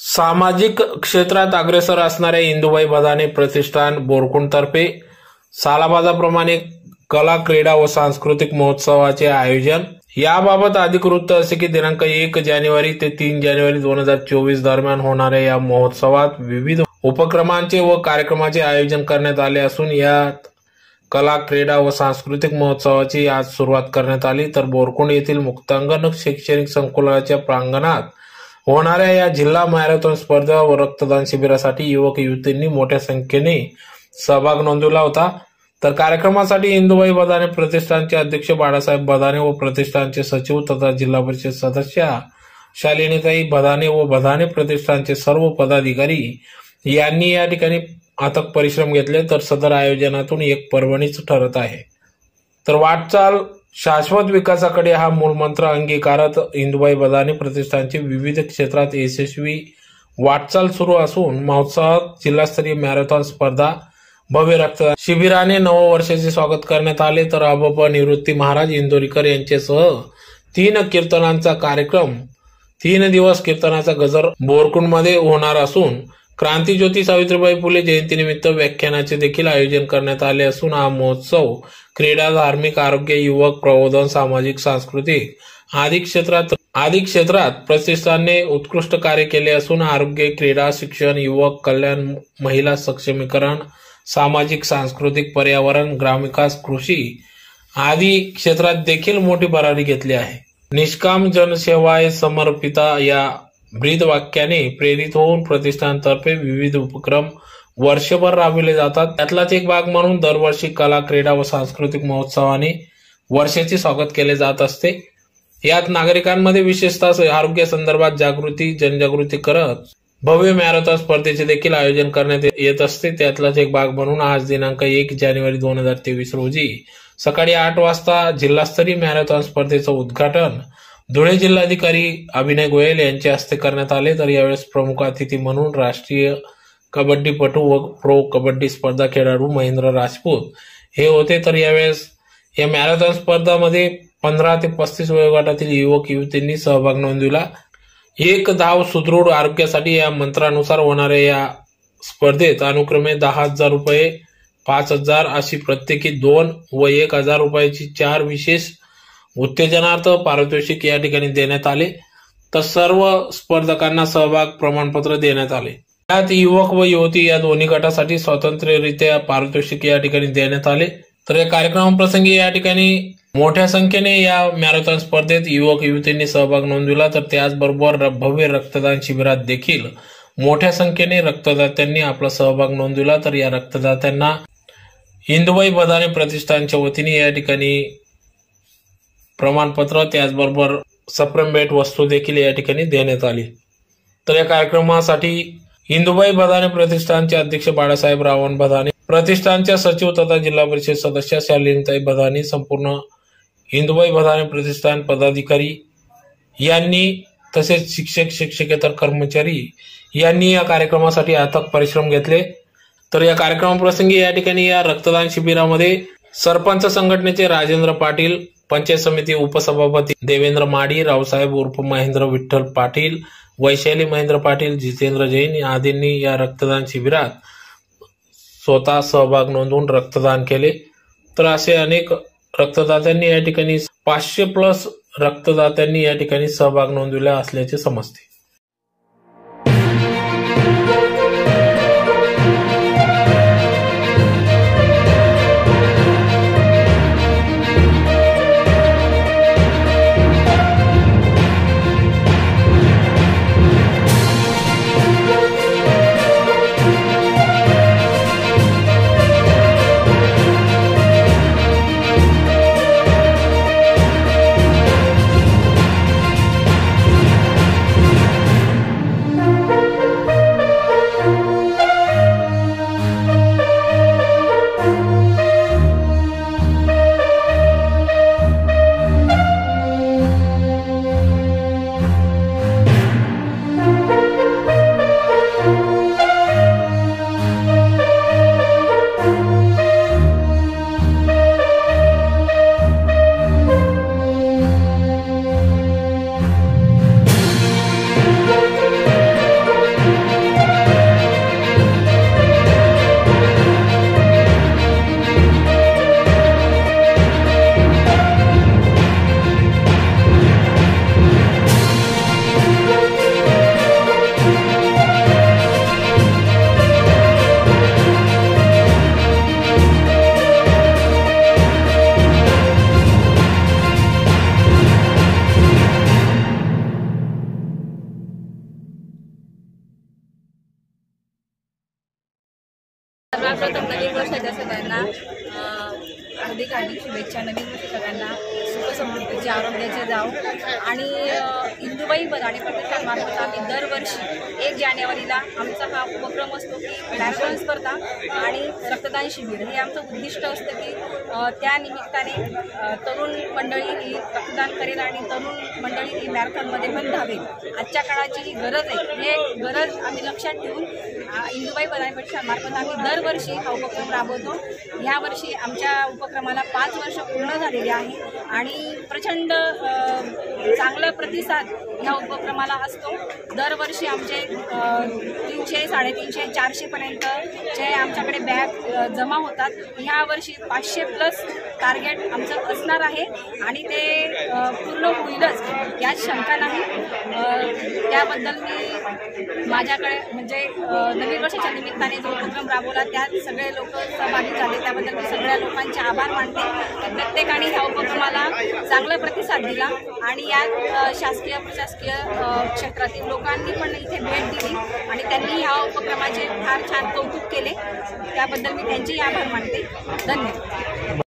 सामाजिक क्षेत्रात अग्रेसर असणाऱ्या इंदुबाई बदाने प्रतिष्ठान बोरकुंडतर्फे सालाबाजाप्रमाणे कला क्रीडा व सांस्कृतिक महोत्सवाचे आयोजन. याबाबत अधिक वृत्त असे की दिनांक एक जानेवारी ते तीन जानेवारी दोन हजार चोवीस दरम्यान होणाऱ्या या महोत्सवात विविध उपक्रमांचे व कार्यक्रमाचे आयोजन करण्यात आले असून यात कला क्रीडा व सांस्कृतिक महोत्सवाची आज सुरुवात करण्यात आली. तर बोरकुंड येथील मुक्तांगण शैक्षणिक संकुलाच्या प्रांगणात होणाऱ्या या जिल्हा मॅरेथॉन स्पर्धा व रक्तदान शिबिरासाठी युवक युवतींनी मोठ्या संख्येने सहभाग नोंदवला होता. तर कार्यक्रमासाठी इंदुबाई बदाने प्रतिष्ठानचे अध्यक्ष बाळासाहेब बदाने व प्रतिष्ठानचे सचिव तथा जिल्हा परिषद सदस्य शालिनीताई बदाने व बदाने प्रतिष्ठानचे सर्व पदाधिकारी यांनी या ठिकाणी अथक परिश्रम घेतले. तर सदर आयोजनातून एक पर्वणीच ठरत आहे. तर वाटचाल शाश्वत विकासाकडे हा मूलमंत्र अंगीकारत इंदुबाई बदाने प्रतिष्ठानची विविध क्षेत्रात यशस्वी वाटचाल सुरू असून महोत्सवात जिल्हास्तरीय मॅरेथॉन स्पर्धा भव्य रक्त शिबिराने नववर्षाचे स्वागत करण्यात आले. तर अबप निवृत्ती महाराज इंदोरीकर यांच्यासह तीन कीर्तनांचा कार्यक्रम तीन दिवस कीर्तनाचा गजर बोरकुंडमध्ये होणार असून क्रांतीज्योती सावित्रीबाई फुले जयंतीनिमित्त व्याख्यानाचे देखील आयोजन करण्यात आले असून हा महोत्सव क्रीडा धार्मिक आरोग्य युवक प्रबोधन सामाजिक सांस्कृतिक आदी क्षेत्रात आदी क्षेत्रात प्रतिष्ठानने उत्कृष्ट कार्य केले असून आरोग्य क्रीडा शिक्षण युवक कल्याण महिला सक्षमीकरण सामाजिक सांस्कृतिक पर्यावरण ग्रामविकास कृषी आदी क्षेत्रात देखील मोठी भरारी घेतली आहे. निष्काम जनसेवाय समर्पिता या ब्रीद वाक्याने प्रेरित होऊन प्रतिष्ठानतर्फे विविध उपक्रम वर्षभर राबविले जातात. त्यातलाच एक भाग म्हणून दरवर्षी कला क्रीडा व सांस्कृतिक महोत्सवाने वर्षाचे स्वागत केले जात असते. यात नागरिकांमध्ये विशेषतः आरोग्य संदर्भात जागृती जनजागृती करत भव्य मॅरेथॉन स्पर्धेचे देखील आयोजन करण्यात येत असते. त्यातलाच एक भाग म्हणून आज दिनांक एक जानेवारी दोन हजार तेवीस रोजी सकाळी आठ वाजता जिल्हास्तरीय मॅरेथॉन स्पर्धेचं उद्घाटन धुळे जिल्हाधिकारी अभिनय गोयल यांच्या हस्ते करण्यात आले. तर यावेळेस प्रमुख अतिथी म्हणून राष्ट्रीय कबड्डीपटू व प्रो कबड्डी स्पर्धा खेळाडू महेंद्र राजपूत. हे होते तर यावेळेस या मॅरेथॉन स्पर्धामध्ये पंधरा ते पस्तीस वयोगटातील युवक युवतींनी सहभाग नोंदविला. एक धाव सुदृढ आरोग्यासाठी या मंत्रानुसार होणाऱ्या या स्पर्धेत अनुक्रमे दहा हजार रुपये पाच हजार अशी प्रत्येकी दोन व एक हजार रुपयाची चार विशेष उत्तेजनार्थ पारितोषिक या ठिकाणी देण्यात आले. तर सर्व स्पर्धकांना सहभाग प्रमाणपत्र देण्यात आले. यात युवक व युवती या दोन्ही गटासाठी स्वतंत्ररित्या पारितोषिक या ठिकाणी देण्यात आले. तर या कार्यक्रमाप्रसंगी या ठिकाणी मोठ्या संख्येने या मॅरेथॉन स्पर्धेत युवक युवतींनी सहभाग नोंदविला तर त्याचबरोबर भव्य रक्तदान शिबिरात देखील मोठ्या संख्येने रक्तदात्यांनी आपला सहभाग नोंदविला तर या रक्तदात्यांना हिंदुबाई बदाने प्रतिष्ठानच्या वतीने या ठिकाणी प्रमाणपत्र त्याचबरोबर सप्रम भेट वस्तू देखील या ठिकाणी देण्यात आली. तर या कार्यक्रमासाठी हिंदुबाई भदाने प्रतिष्ठानचे अध्यक्ष बाळासाहेब रावण भदाने प्रतिष्ठानच्या सचिव तथा जिल्हा परिषद सदस्य शालिनीताई भदानी संपूर्ण हिंदुबाई भदाने प्रतिष्ठान पदाधिकारी यांनी तसेच शिक्षक शिक्षकेतर कर्मचारी यांनी या कार्यक्रमासाठी अथक परिश्रम घेतले. तर या कार्यक्रमाप्रसंगी या ठिकाणी या रक्तदान शिबिरामध्ये सरपंच संघटनेचे राजेंद्र पाटील पंचायत समिती उपसभापती देवेंद्र माडी रावसाहेब उर्फ महेंद्र विठ्ठल पाटील वैशाली महेंद्र पाटील जितेंद्र जैन आदींनी या रक्तदान शिबिरात स्वतः सहभाग नोंदवून रक्तदान केले. तर असे अनेक रक्तदात्यांनी या ठिकाणी पाचशे प्लस रक्तदात्यांनी या ठिकाणी सहभाग नोंदविला असल्याचे समजते. हार्दिक हार्दिक शुभेच्छा. नवीन वर्ष सगळ्यांना सुखसमृद्धीची आरोग्याचे जाव. आणि इंदुबाई बदाणे प्रतिष्ठानमार्फत आम्ही दरवर्षी एक जानेवारीला आमचा हा उपक्रम असतो की मॅरेथॉन स्पर्धा. आणि रक्तदान शिबिर हे आमचं उद्दिष्ट असतं की त्या निमित्ताने तरुण मंडळी ही रक्तदान करेल आणि तरुण मंडळी ही मॅरेथॉनमध्ये पण धावेल. आजच्या काळाची ही गरज आहे हे गरज आम्ही लक्षात ठेवून इंदुबाई बदाणे मार्फत आम्ही दरवर्षी हा उपक्रम राबवतो. ह्या वर्षी आमच्या उपक्रमाला पाच वर्ष पूर्ण झालेली आहे आणि प्रचंड चांगला प्रतिसाद ह्या उपक्रमाला असतो. दरवर्षी आमचे साडेतीनशे चारशेपर्यंत जे आमच्याकडे बॅग जमा होतात ह्या वर्षी पाचशे प्लस टार्गेट आमचं असणार आहे. आणि ते पूर्ण होईलच यात शंका नाही. त्याबद्दल मी माझ्याकडे म्हणजे नवीन वर्षाच्या निमित्ताने जो उपक्रम राबवला त्यात सगळे लोक सहभागी झाले. त्याबद्दल मी सगळ्या लोकांचे आभार मानते. प्रत्येकाने ह्या उपक्रमाला चांगला प्रतिसाद दिला आणि यात शासकीय प्रशासकीय क्षेत्रातील लोकांनी पण इथे भेट दिली आणि त्यांनी ह्या उपक्रमाचे फार छान कौतुक केले. त्याबद्दल मी त्यांचेही आभार मानते. धन्यवाद.